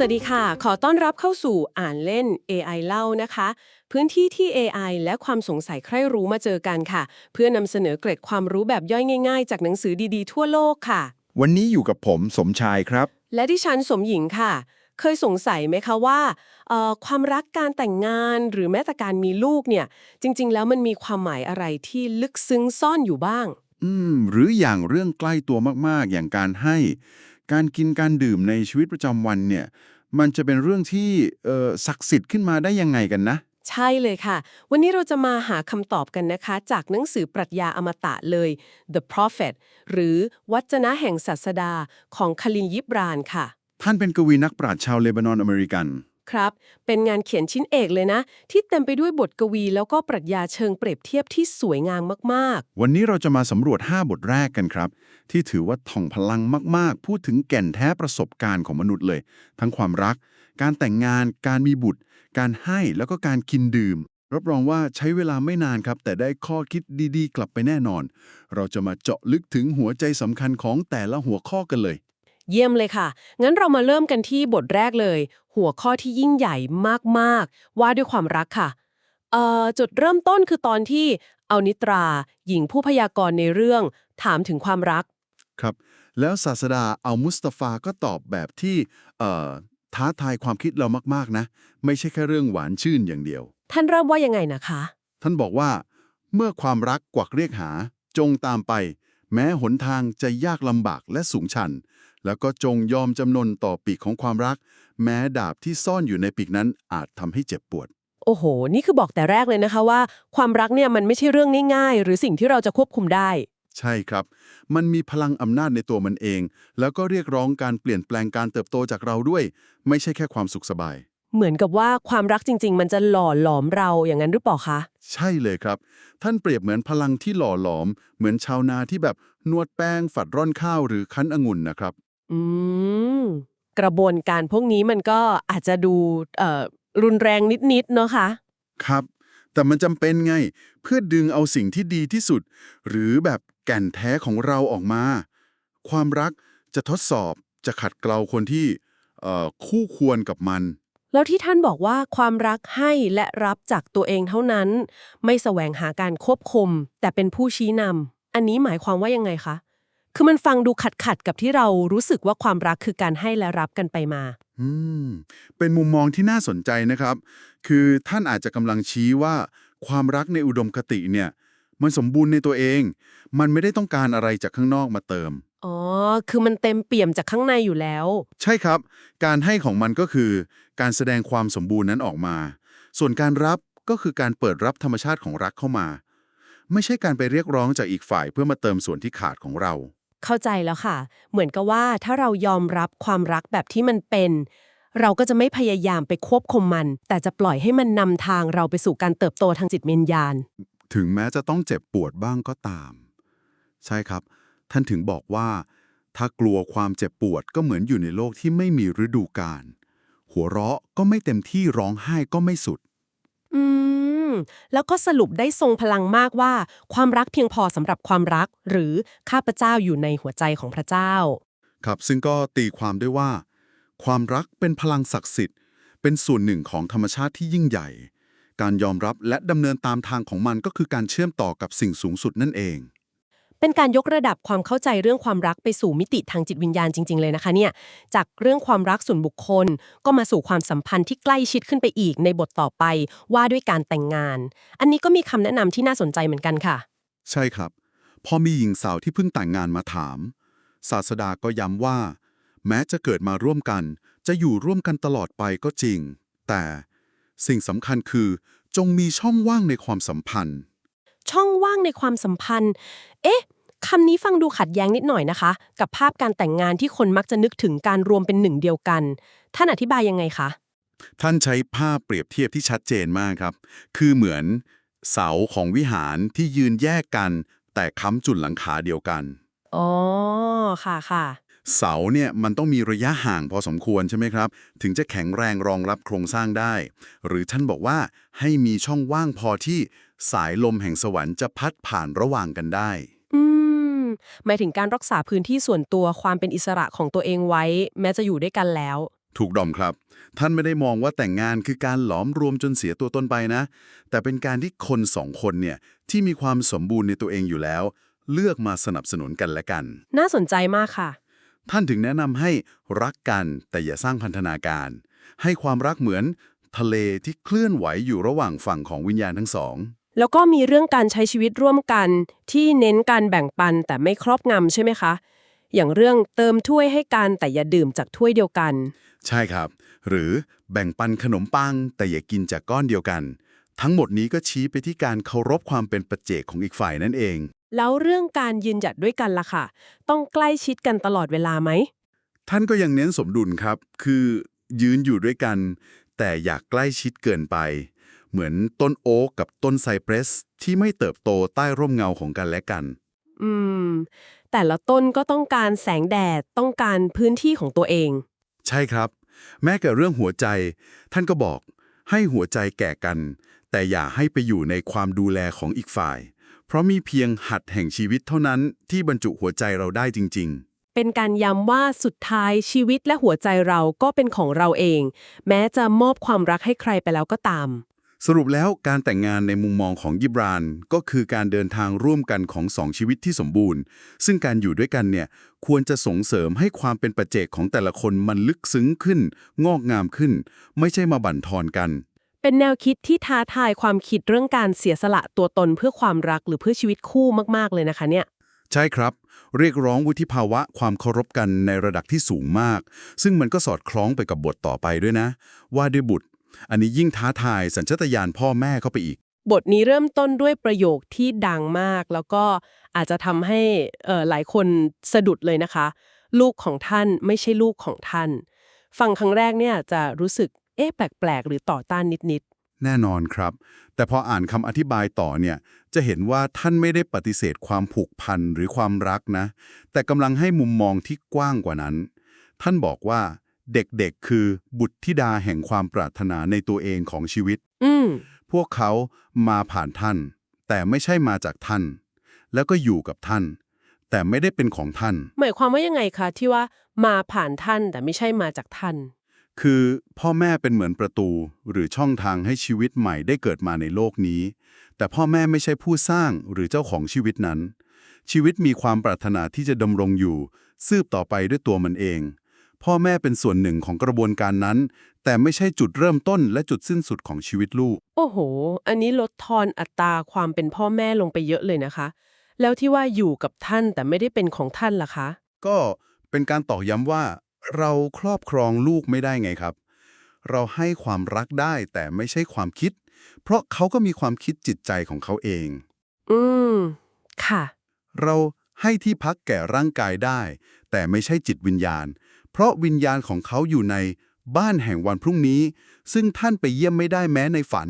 สวัสดีค่ะ ขอต้อนรับเข้าสู่อ่านเล่น AI เล่านะคะ พื้นที่ที่ AI และความสงสัยใคร่รู้มาเจอกันค่ะ เพื่อนำเสนอเกร็ดความรู้แบบย่อยง่าย ๆ จากหนังสือดีๆ ทั่วโลกค่ะ วันนี้อยู่กับผมสมชายครับ และดิฉันสมหญิงค่ะ เคยสงสัยไหมคะว่าเอ่อความรักการแต่งงานหรือแม้แต่การมีลูกเนี่ย จริง ๆ แล้วมันมีความหมายอะไรที่ลึกซึ้งซ่อนอยู่บ้าง อืม หรืออย่างเรื่องใกล้ตัวมากๆ อย่างการให้ การกินการดื่มในชีวิตประจำวันเนี่ย มันจะเป็นเรื่องที่เอ่อศักดิ์สิทธิ์ขึ้นมาได้ยังไงกันนะ ใช่เลยค่ะ วันนี้เราจะมาหาคำตอบกันนะคะ จากหนังสือปรัชญาอมตะเลย The Prophet หรือวัจนะแห่งศาสดาของคลินยิบรานค่ะ ท่านเป็นกวีนักปราชญ์ชาวเลบานอนอเมริกัน ครับ เป็นงานเขียนชิ้นเอกเลยนะ ที่เต็มไปด้วยบทกวีแล้วก็ปรัชญาเชิงเปรียบเทียบที่สวยงามมากๆ วันนี้เราจะมาสำรวจ 5 บทแรกกันครับ ที่ถือว่าท่องพลังมากๆ พูดถึงแก่นแท้ประสบการณ์ของมนุษย์เลย ทั้งความรัก การแต่งงาน การมีบุตร การให้แล้วก็การกินดื่ม รับรองว่าใช้เวลาไม่นานครับ แต่ได้ข้อคิดดีๆ กลับไปแน่นอน เราจะมาเจาะลึกถึงหัวใจสำคัญของแต่ละหัวข้อกันเลย เยี่ยมเลยค่ะ งั้นเรามาเริ่มกันที่บทแรกเลย หัวข้อที่ยิ่งใหญ่มากๆ ว่าด้วยความรักค่ะเอ่อจุดเริ่มต้นคือตอนที่เอานิตรา หญิงผู้พยากรณ์ในเรื่อง ถามถึงความรัก ครับ แล้วศาสดาอัลมุสตาฟาก็ตอบแบบที่เอ่อท้าทายความคิดเรามากๆนะ ไม่ใช่แค่เรื่องหวานชื่นอย่างเดียว ท่านเริ่มว่ายังไงนะคะ ท่านบอกว่า เมื่อความรักกวักเรียกหา จงตามไป แม้หนทางจะยากลำบากและสูงชัน แล้วก็จงยอมจำนนต่อปีกของความรัก แม้ดาบที่ซ่อนอยู่ในปีกนั้นอาจทำให้เจ็บปวด โอ้โห นี่คือบอกแต่แรกเลยนะคะว่า ความรักเนี่ยมันไม่ใช่เรื่องง่าย ๆ หรือสิ่งที่เราจะควบคุมได้ ใช่ครับ มันมีพลังอำนาจในตัวมันเอง แล้วก็เรียกร้องการเปลี่ยนแปลงการเติบโตจากเราด้วย ไม่ใช่แค่ความสุขสบาย เหมือนกับว่าความรักจริง ๆ มันจะหล่อหลอมเราอย่างนั้นหรือเปล่าคะ ใช่เลยครับ ท่านเปรียบเหมือนพลังที่หล่อหลอม เหมือนชาวนาที่แบบนวดแป้งฝัดร่อนข้าวหรือคั้นองุ่นนะครับ อืม กระบวนการพวกนี้มันก็อาจจะดูเอ่อรุนแรงนิดๆเนาะคะ ครับ แต่มันจำเป็นไง เพื่อดึงเอาสิ่งที่ดีที่สุด หรือแบบแก่นแท้ของเราออกมา ความรักจะทดสอบจะขัดเกลาคนที่เอ่อคู่ควรกับมัน แล้วที่ท่านบอกว่าความรักให้และรับจากตัวเองเท่านั้น ไม่แสวงหาการควบคุม แต่เป็นผู้ชี้นำอันนี้หมายความว่ายังไงคะ คือมันฟังดูขัดขัดๆกับที่เรารู้สึกว่าความรักคือการให้และรับกันไปมา อืม เป็นมุมมองที่น่าสนใจนะครับ คือท่านอาจจะกำลังชี้ว่า ความรักในอุดมคติเนี่ย มันสมบูรณ์ในตัวเอง มันไม่ได้ต้องการอะไรจากข้างนอกมาเติม อ๋อ คือมันเต็มเปี่ยมจากข้างในอยู่แล้ว ใช่ครับ การให้ของมันก็คือ การแสดงความสมบูรณ์นั้นออกมา ส่วนการรับก็คือการเปิดรับธรรมชาติของรักเข้ามา ไม่ใช่การไปเรียกร้องจากอีกฝ่ายเพื่อมาเติมส่วนที่ขาดของเรา เข้าใจแล้วค่ะ เหมือนกับว่าถ้าเรายอมรับความรักแบบที่มันเป็น เราก็จะไม่พยายามไปควบคุมมัน แต่จะปล่อยให้มันนำทางเราไปสู่การเติบโตทางจิตวิญญาณ ถึงแม้จะต้องเจ็บปวดบ้างก็ตาม ใช่ครับ ท่านถึงบอกว่า ถ้ากลัวความเจ็บปวดก็เหมือนอยู่ในโลกที่ไม่มีฤดูกาลหัวเราะก็ไม่เต็มที่ร้องไห้ก็ไม่สุด อืม แล้วก็สรุปได้ทรงพลังมากว่า ความรักเพียงพอสำหรับความรัก หรือข้าพเจ้าอยู่ในหัวใจของพระเจ้า ครับซึ่งก็ตีความด้วยว่า ความรักเป็นพลังศักดิ์สิทธิ์ เป็นส่วนหนึ่งของธรรมชาติที่ยิ่งใหญ่ การยอมรับและดำเนินตามทางของมันก็คือการเชื่อมต่อกับสิ่งสูงสุดนั่นเอง เป็นการยกระดับความเข้าใจเรื่องความรักไปสู่มิติทางจิตวิญญาณจริง ๆ เลยนะคะเนี่ยจากเรื่องความรักส่วนบุคคล ก็มาสู่ความสัมพันธ์ที่ใกล้ชิดขึ้นไปอีกในบทต่อไปว่าด้วยการแต่งงาน อันนี้ก็มีคำแนะนำที่น่าสนใจเหมือนกันค่ะ ใช่ครับ พอมีหญิงสาวที่เพิ่งแต่งงานมาถาม ศาสดาก็ย้ำว่า แม้จะเกิดมาร่วมกัน จะอยู่ร่วมกันตลอดไปก็จริง แต่สิ่งสำคัญคือจงมีช่องว่างในความสัมพันธ์ ช่องว่างในความสัมพันธ์ เอ๊ะคำนี้ฟังดูขัดแย้งนิดหน่อยนะคะ กับภาพการแต่งงานที่คนมักจะนึกถึงการรวมเป็นหนึ่งเดียวกัน ท่านอธิบายยังไงคะ ท่านใช้ภาพเปรียบเทียบที่ชัดเจนมากครับ คือเหมือน เสาของวิหารที่ยืนแยกกัน แต่ค้ำจุดหลังคาเดียวกันอ๋อค่ะค่ะเสาเนี่ยมันต้องมีระยะห่างพอสมควรใช่ไหมครับ ถึงจะแข็งแรงรองรับโครงสร้างได้ หรือท่านบอกว่าให้มีช่องว่างพอที่ สายลมแห่งสวรรค์จะพัดผ่านระหว่างกันได้ อืม หมายถึงการรักษาพื้นที่ส่วนตัวความเป็นอิสระของตัวเองไว้ แม้จะอยู่ด้วยกันแล้ว ถูกดอมครับ ท่านไม่ได้มองว่าแต่งงานคือการหลอมรวมจนเสียตัวตนไปนะ แต่เป็นการที่คนสองคนเนี่ยที่มีความสมบูรณ์ในตัวเองอยู่แล้ว เลือกมาสนับสนุนกันและกัน น่าสนใจมากค่ะ ท่านถึงแนะนำให้รักกันแต่อย่าสร้างพันธนาการ ให้ความรักเหมือนทะเลที่เคลื่อนไหวอยู่ระหว่างฝั่งของวิญญาณทั้งสอง แล้วก็มีเรื่องการใช้ชีวิตร่วมกัน ที่เน้นการแบ่งปันแต่ไม่ครอบงำใช่ไหมคะ อย่างเรื่องเติมถ้วยให้กันแต่อย่าดื่มจากถ้วยเดียวกัน ใช่ครับ หรือแบ่งปันขนมปัง แต่อย่ากินจากก้อนเดียวกัน ทั้งหมดนี้ก็ชี้ไปที่การเคารพความเป็นปัจเจกของอีกฝ่ายนั่นเอง แล้วเรื่องการยืนหยัดด้วยกันล่ะค่ะ ต้องใกล้ชิดกันตลอดเวลาไหมท่านก็ยังเน้นสมดุลครับ คือยืนอยู่ด้วยกัน แต่อยากใกล้ชิดเกินไป เหมือนต้นโอ๊กกับต้นไซเปรสที่ไม่เติบโตใต้ร่มเงาของกันและกัน อืม แต่ละต้นก็ต้องการแสงแดดต้องการพื้นที่ของตัวเอง ใช่ครับ แม้แต่เรื่องหัวใจ ท่านก็บอก ให้หัวใจแก่กัน แต่อย่าให้ไปอยู่ในความดูแลของอีกฝ่าย เพราะมีเพียงหัดแห่งชีวิตเท่านั้นที่บรรจุหัวใจเราได้จริง ๆเป็นการย้ำว่าสุดท้ายชีวิตและหัวใจเราก็เป็นของเราเอง แม้จะมอบความรักให้ใครไปแล้วก็ตาม สรุปแล้วการแต่งงานในมุมมองของยิบรานก็คือการเดินทางร่วมกันของสองชีวิตที่สมบูรณ์ ซึ่งการอยู่ด้วยกันเนี่ยควรจะส่งเสริมให้ความเป็นปัจเจกของแต่ละคนมันลึกซึ้งขึ้น งอกงามขึ้น ไม่ใช่มาบั่นทอนกัน เป็นแนวคิดที่ท้าทายความคิดเรื่องการเสียสละตัวตนเพื่อความรักหรือเพื่อชีวิตคู่มากๆเลยนะคะเนี่ยใช่ครับ เรียกร้องวุฒิภาวะความเคารพกันในระดับที่สูงมาก ซึ่งมันก็สอดคล้องไปกับบทต่อไปด้วยนะ ว่าด้วยบุตร อันนี้ยิ่งท้าทายสัญชาตญาณพ่อแม่เข้าไปอีก บทนี้เริ่มต้นด้วยประโยคที่ดังมาก แล้วก็อาจจะทำให้เอ่อหลายคนสะดุดเลยนะคะ ลูกของท่านไม่ใช่ลูกของท่าน ฟังครั้งแรกเนี่ยจะรู้สึกเอ๊ะแปลกๆ หรือต่อต้านนิดแน่นอนครับ แต่พออ่านคำอธิบายต่อเนี่ย จะเห็นว่าท่านไม่ได้ปฏิเสธความผูกพันหรือความรักนะ แต่กำลังให้มุมมองที่กว้างกว่านั้น ท่านบอกว่า เด็กๆ คือบุตรธิดาแห่งความปรารถนาในตัวเองของชีวิตๆอืมพวกเขามาผ่านท่าน แต่ไม่ใช่มาจากท่าน แล้วก็อยู่กับท่าน แต่ไม่ได้เป็นของท่าน หมายความว่ายังไงคะที่ว่ามาผ่านท่านแต่ไม่ใช่มาจากท่าน คือพ่อแม่เป็นเหมือนประตูหรือช่องทางให้ชีวิตใหม่ได้เกิดมาในโลกนี้ แต่พ่อแม่ไม่ใช่ผู้สร้างหรือเจ้าของชีวิตนั้น ชีวิตมีความปรารถนาที่จะดำรงอยู่ ซืบต่อไปด้วยตัวมันเอง พ่อแม่เป็นส่วนหนึ่งของกระบวนการนั้น แต่ไม่ใช่จุดเริ่มต้นและจุดสิ้นสุดของชีวิตลูก โอ้โห อันนี้ลดทอนอัตราความเป็นพ่อแม่ลงไปเยอะเลยนะคะ แล้วที่ว่าอยู่กับท่านแต่ไม่ได้เป็นของท่านล่ะคะ ก็เป็นการตอกย้ำว่า เราครอบครองลูกไม่ได้ไงครับ เราให้ความรักได้แต่ไม่ใช่ความคิด เพราะเขาก็มีความคิดจิตใจของเขาเอง อืม ค่ะ เราให้ที่พักแก่ร่างกายได้ แต่ไม่ใช่จิตวิญญาณ เพราะวิญญาณของเขาอยู่ในบ้านแห่งวันพรุ่งนี้ ซึ่งท่านไปเยี่ยมไม่ได้แม้ในฝัน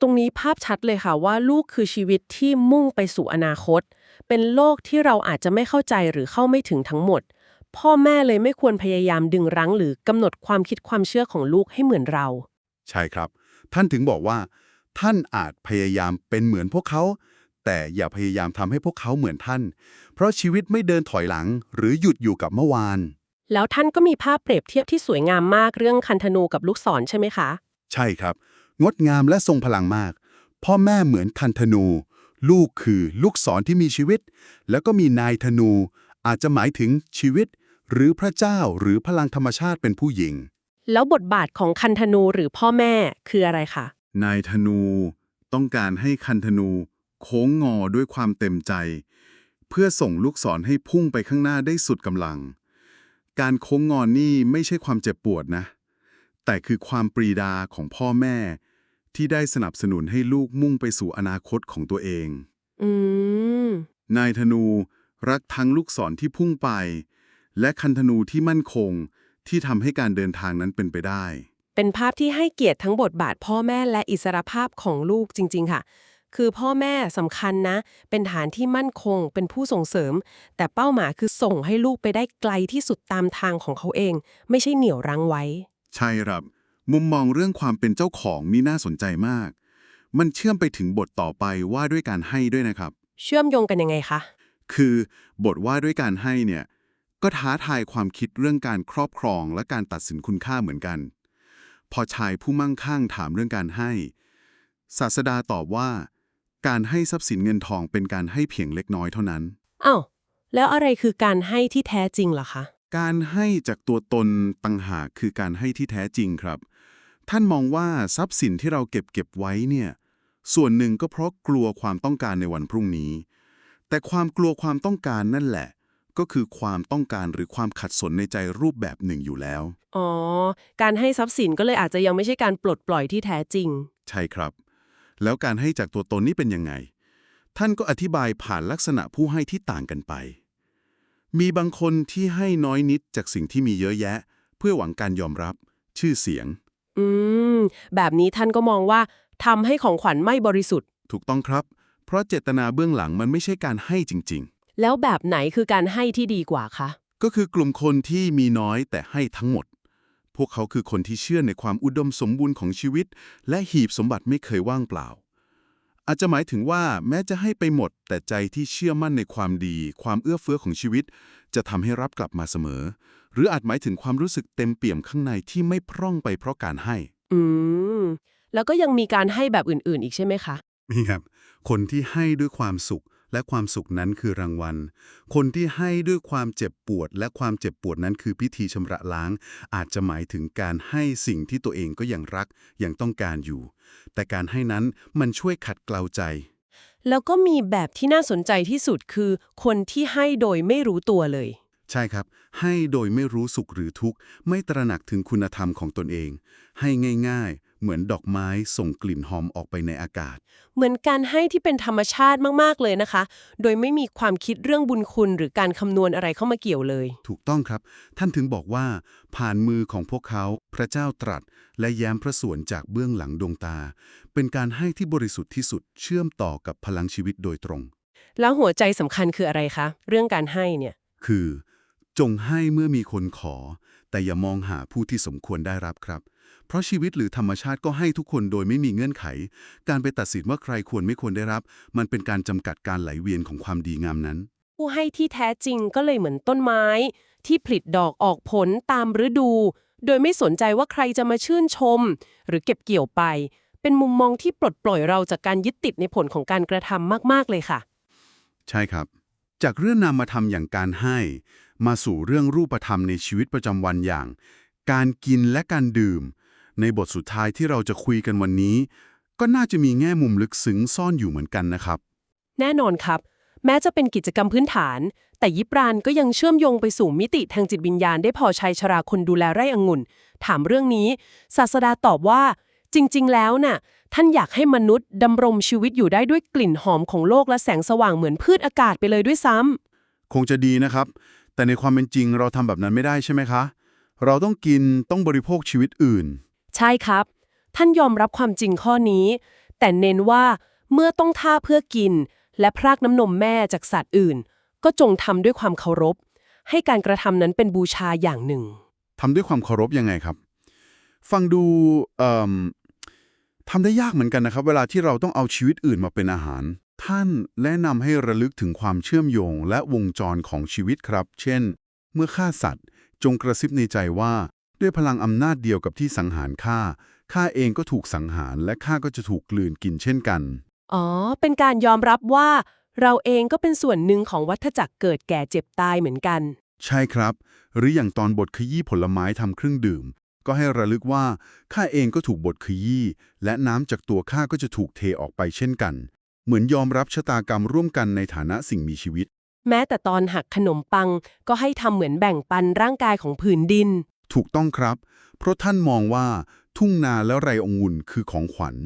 ตรงนี้ภาพชัดเลยค่ะว่าลูกคือชีวิตที่มุ่งไปสู่อนาคต เป็นโลกที่เราอาจจะไม่เข้าใจหรือเข้าไม่ถึงทั้งหมด พ่อแม่เลยไม่ควรพยายามดึงรั้ง หรือกำหนดความคิดความเชื่อของลูกให้เหมือนเรา ใช่ครับ ท่านถึงบอกว่า ท่านอาจพยายามเป็นเหมือนพวกเขา แต่อย่าพยายามทำให้พวกเขาเหมือนท่าน เพราะชีวิตไม่เดินถอยหลัง หรือหยุดอยู่กับเมื่อวาน แล้วท่านก็มีภาพเปรียบเทียบที่สวยงามมากเรื่องคันธนูกับลูกศรใช่ไหมคะ ใช่ครับ งดงามและทรงพลังมาก พ่อแม่เหมือนคันธนู ลูกคือลูกศรที่มีชีวิต แล้วก็มีนายธนู อาจจะหมายถึงชีวิต หรือพระเจ้าหรือพลังธรรมชาติเป็นผู้หญิง แล้วบทบาทของคันธนูหรือพ่อแม่คืออะไรคะนายธนูต้องการให้คันธนู โค้งงอด้วยความเต็มใจ เพื่อส่งลูกศรให้พุ่งไปข้างหน้าได้สุดกำลัง การโค้งงอนนี่ไม่ใช่ความเจ็บปวดนะ แต่คือความปรีดาของพ่อแม่ ที่ได้สนับสนุนให้ลูกมุ่งไปสู่อนาคตของตัวเอง อืม นายธนูรักทั้งลูกศรที่พุ่งไป และคันธนูที่มั่นคง ที่ทำให้การเดินทางนั้นเป็นไปได้ เป็นภาพที่ให้เกียรติทั้งบทบาทพ่อแม่และอิสรภาพของลูกจริง ๆ ค่ะ คือพ่อแม่สำคัญนะ เป็นฐานที่มั่นคง เป็นผู้ส่งเสริม แต่เป้าหมายคือส่งให้ลูกไปได้ไกลที่สุดตามทางของเขาเอง ไม่ใช่เหนี่ยวรั้งไว้ ใช่ครับ มุมมองเรื่องความเป็นเจ้าของนี่น่าสนใจมาก มันเชื่อมไปถึงบทต่อไปว่าด้วยการให้ด้วยนะครับ เชื่อมโยงกันยังไงคะ คือบทว่าด้วยการให้เนี่ย ก็ท้าทายความคิดเรื่องการครอบครองและการตัดสินคุณค่าเหมือนกัน พอชายผู้มั่งคั่งถามเรื่องการให้ ศาสดาตอบว่า การให้ทรัพย์สินเงินทองเป็นการให้เพียงเล็กน้อยเท่านั้น อ้าวแล้วอะไรคือการให้ที่แท้จริงล่ะคะ การให้จากตัวตนต่างหากคือการให้ที่แท้จริงครับ ท่านมองว่าทรัพย์สินที่เราเก็บเก็บไว้เนี่ยส่วนหนึ่งก็เพราะกลัวความต้องการในวันพรุ่งนี้ แต่ความกลัวความต้องการนั่นแหละ ก็คือความต้องการหรือความขัดสนในใจรูปแบบหนึ่งอยู่แล้ว อ๋อ การให้ทรัพย์สินก็เลยอาจจะยังไม่ใช่การปลดปล่อยที่แท้จริง ใช่ครับ แล้วการให้จากตัวตนนี่เป็นยังไง ท่านก็อธิบายผ่านลักษณะผู้ให้ที่ต่างกันไป มีบางคนที่ให้น้อยนิดจากสิ่งที่มีเยอะแยะ เพื่อหวังการยอมรับ ชื่อเสียง อืม แบบนี้ท่านก็มองว่าทำให้ของขวัญไม่บริสุทธิ์ ถูกต้องครับ เพราะเจตนาเบื้องหลังมันไม่ใช่การให้จริงแล้วแบบไหนคือการให้ที่ดีกว่าคะๆก็คือกลุ่มคนที่มีน้อยแต่ให้ทั้งหมด พวกเขาคือคนที่เชื่อในความอุดมสมบูรณ์ของชีวิต และหีบสมบัติไม่เคยว่างเปล่า อาจจะหมายถึงว่าแม้จะให้ไปหมด แต่ใจที่เชื่อมั่นในความดี ความเอื้อเฟื้อของชีวิต จะทำให้รับกลับมาเสมอ หรืออาจหมายถึงความรู้สึกเต็มเปี่ยมข้างในที่ไม่พร่องไปเพราะการให้ อืม แล้วก็ยังมีการให้แบบอื่นๆ อีกใช่ไหมคะนี่ครับ คนที่ให้ด้วยความสุข และความสุขนั้นคือรางวัล คนที่ให้ด้วยความเจ็บปวด และความเจ็บปวดนั้นคือพิธีชำระล้าง อาจจะหมายถึงการให้สิ่งที่ตัวเองก็ยังรักยังต้องการอยู่ แต่การให้นั้นมันช่วยขัดเกลาใจ แล้วก็มีแบบที่น่าสนใจที่สุดคือ คนที่ให้โดยไม่รู้ตัวเลย ใช่ครับ ให้โดยไม่รู้สุขหรือทุกข์ ไม่ตระหนักถึงคุณธรรมของตนเอง ให้ง่ายๆ เหมือนดอกไม้ส่งกลิ่นหอมออกไปในอากาศ เหมือนการให้ที่เป็นธรรมชาติมาก ๆ เลยนะคะ โดยไม่มีความคิดเรื่องบุญคุณหรือการคำนวณอะไรเข้ามาเกี่ยวเลย ถูกต้องครับ ท่านถึงบอกว่า ผ่านมือของพวกเขา พระเจ้าตรัส และแย้มพระสวนจากเบื้องหลังดวงตา เป็นการให้ที่บริสุทธิ์ที่สุดเชื่อมต่อกับพลังชีวิตโดยตรง แล้วหัวใจสำคัญคืออะไรคะ เรื่องการให้เนี่ย คือ จงให้เมื่อมีคนขอ แต่อย่ามองหาผู้ที่สมควรได้รับครับ เพราะชีวิตหรือธรรมชาติก็ให้ทุกคนโดยไม่มีเงื่อนไข การไปตัดสินว่าใครควรไม่ควรได้รับ มันเป็นการจำกัดการไหลเวียนของความดีงามนั้น ผู้ให้ที่แท้จริงก็เลยเหมือนต้นไม้ ที่ผลิดอกออกผลตามฤดู โดยไม่สนใจว่าใครจะมาชื่นชม หรือเก็บเกี่ยวไป เป็นมุมมองที่ปลดปล่อยเราจากการยึดติดในผลของการกระทำมาก ๆ เลยค่ะ ใช่ครับ จากเรื่องนามธรรมอย่างการให้ มาสู่เรื่องรูปธรรมในชีวิตประจำวันอย่าง การกินและการดื่ม ในบทสุดท้ายที่เราจะคุยกันวันนี้ ก็น่าจะมีแง่มุมลึกซึ้งซ่อนอยู่เหมือนกันนะครับ แน่นอนครับ แม้จะเป็นกิจกรรมพื้นฐาน แต่ยิปรานก็ยังเชื่อมโยงไปสู่มิติทางจิตวิญญาณได้พอชัยชราคนดูแลไร่องุ่น ถามเรื่องนี้ ศาสดาตอบว่า จริงๆ แล้วน่ะ ท่านอยากให้มนุษย์ดำรงชีวิตอยู่ได้ด้วยกลิ่นหอมของโลกและแสงสว่างเหมือนพืชอากาศไปเลยด้วยซ้ำคงจะดีนะครับ แต่ในความเป็นจริงเราทำแบบนั้นไม่ได้ใช่ไหมคะ เราต้องกินต้องบริโภคชีวิตอื่น ใช่ครับ ท่านยอมรับความจริงข้อนี้ แต่เน้นว่าเมื่อต้องท่าเพื่อกิน และพรากน้ำนมแม่จากสัตว์อื่น ก็จงทำด้วยความเคารพ ให้การกระทำนั้นเป็นบูชาอย่างหนึ่งทำด้วยความเคารพยังไงครับ ฟังดูเอ่ม ทำได้ยากเหมือนกันนะครับ เวลาที่เราต้องเอาชีวิตอื่นมาเป็นอาหาร ท่านแนะนำให้ระลึกถึงความเชื่อมโยงและวงจรของชีวิตครับ เช่น เมื่อฆ่าสัตว์ จงกระซิบในใจว่า ด้วยพลังอำนาจเดียวกับที่สังหารข้าข้าเองก็ถูกสังหารและข้าก็จะถูกกลืนกินเช่นกัน อ๋อ เป็นการยอมรับว่า เราเองก็เป็นส่วนหนึ่งของวัฏจักรเกิดแก่เจ็บตายเหมือนกัน ใช่ครับ หรืออย่างตอนบทขยี้ผลไม้ทำเครื่องดื่ม ก็ให้ระลึกว่าข้าเองก็ถูกบทขยี้และน้ำจากตัวข้าก็จะถูกเทออกไปเช่นกัน เหมือนยอมรับชะตากรรมร่วมกันในฐานะสิ่งมีชีวิต แม้แต่ตอนหักขนมปังก็ให้ทำเหมือนแบ่งปันร่างกายของผืนดิน ถูกต้องครับ เพราะท่านมองว่าทุ่งนาและไรองุ่นคือของขวัญ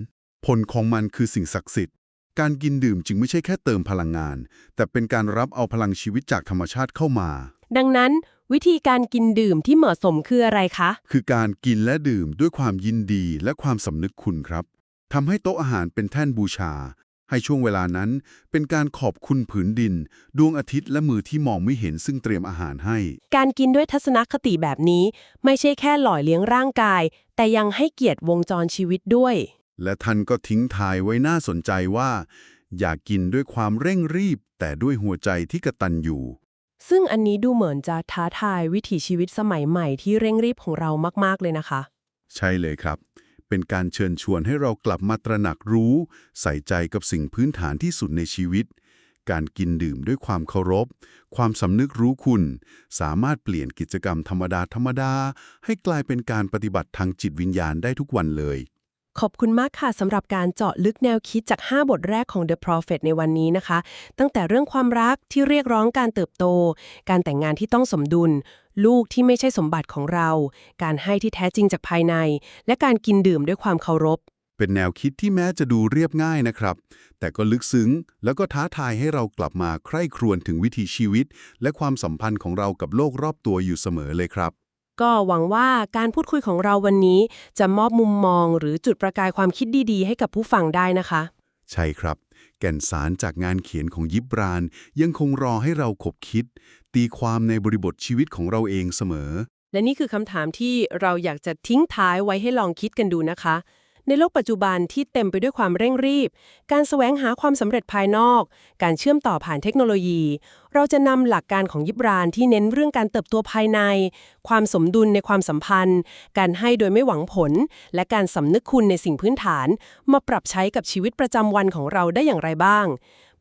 ผลของมันคือสิ่งศักดิ์สิทธิ์ การกินดื่มจึงไม่ใช่แค่เติมพลังงาน แต่เป็นการรับเอาพลังชีวิตจากธรรมชาติเข้ามา ดังนั้น วิธีการกินดื่มที่เหมาะสมคืออะไรคะ คือการกินและดื่มด้วยความยินดีและความสำนึกคุณครับทำให้โต๊ะอาหารเป็นแท่นบูชา ให้ช่วงเวลานั้นเป็นการขอบคุณผืนดิน ดวงอาทิตย์และมือที่มองไม่เห็นซึ่งเตรียมอาหารให้ การกินด้วยทัศนคติแบบนี้ ไม่ใช่แค่หล่อเลี้ยงร่างกาย แต่ยังให้เกียรติวงจรชีวิตด้วย และท่านก็ทิ้งทายไว้น่าสนใจว่า อย่ากินด้วยความเร่งรีบ แต่ด้วยหัวใจที่กระตันอยู่ ซึ่งอันนี้ดูเหมือนจะท้าทายวิถีชีวิตสมัยใหม่ที่เร่งรีบของเรามาก ๆ เลยนะคะ ใช่เลยครับ เป็นการเชิญชวนให้เรากลับมาตระหนักรู้ ใส่ใจกับสิ่งพื้นฐานที่สุดในชีวิต การกินดื่มด้วยความเคารพ ความสำนึกรู้คุณ สามารถเปลี่ยนกิจกรรมธรรมดาธรรมดาให้กลายเป็นการปฏิบัติทางจิตวิญญาณได้ทุกวันเลย ขอบคุณมากค่ะสำหรับการเจาะลึกแนวคิดจาก 5 บทแรกของ The Prophet ในวันนี้นะคะ ตั้งแต่เรื่องความรักที่เรียกร้องการเติบโต การแต่งงานที่ต้องสมดุล ลูกที่ไม่ใช่สมบัติของเรา การให้ที่แท้จริงจากภายใน และการกินดื่มด้วยความเคารพ เป็นแนวคิดที่แม้จะดูเรียบง่ายนะครับ แต่ก็ลึกซึ้ง แล้วก็ท้าทายให้เรากลับมาใคร่ครวญถึงวิถีชีวิต และความสัมพันธ์ของเรากับโลกรอบตัวอยู่เสมอเลยครับ ก็หวังว่าการพูดคุยของเราวันนี้จะมอบมุมมองหรือจุดประกายความคิดดีๆ ให้กับผู้ฟังได้นะคะ ใช่ครับ แก่นสารจากงานเขียนของยิบราน ยังคงรอให้เราขบคิด ตีความในบริบทชีวิตของเราเองเสมอ และนี่คือคำถามที่เราอยากจะทิ้งท้ายไว้ให้ลองคิดกันดูนะคะ ในโลกปัจจุบันที่เต็มไปด้วยความเร่งรีบ การแสวงหาความสำเร็จภายนอก การเชื่อมต่อผ่านเทคโนโลยี เราจะนำหลักการของยิบรานที่เน้นเรื่องการเติบโตภายใน ความสมดุลในความสัมพันธ์ การให้โดยไม่หวังผล และการสำนึกคุณในสิ่งพื้นฐาน มาปรับใช้กับชีวิตประจำวันของเราได้อย่างไรบ้าง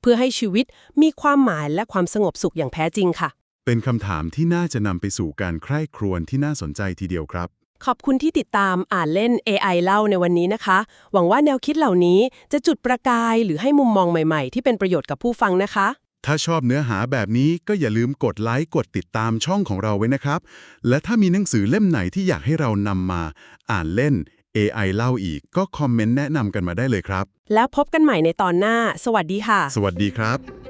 เพื่อให้ชีวิตมีความหมายและความสงบสุขอย่างแท้จริงค่ะ เป็นคำถามที่น่าจะนำไปสู่การใคร่ครวญที่น่าสนใจทีเดียวครับ ขอบคุณที่ติดตามอ่านเล่น AI เล่าในวันนี้นะคะ หวังว่าแนวคิดเหล่านี้จะจุดประกายหรือให้มุมมองใหม่ๆ ที่เป็นประโยชน์กับผู้ฟังนะคะ ถ้าชอบเนื้อหาแบบนี้ก็อย่าลืมกดไลค์กดติดตามช่องของเราไว้นะครับ และถ้ามีหนังสือเล่มไหนที่อยากให้เรานำมาอ่านเล่น AI เล่าอีกก็คอมเมนต์แนะนำกันมาได้เลยครับ แล้วพบกันใหม่ในตอนหน้า สวัสดีค่ะ สวัสดีครับ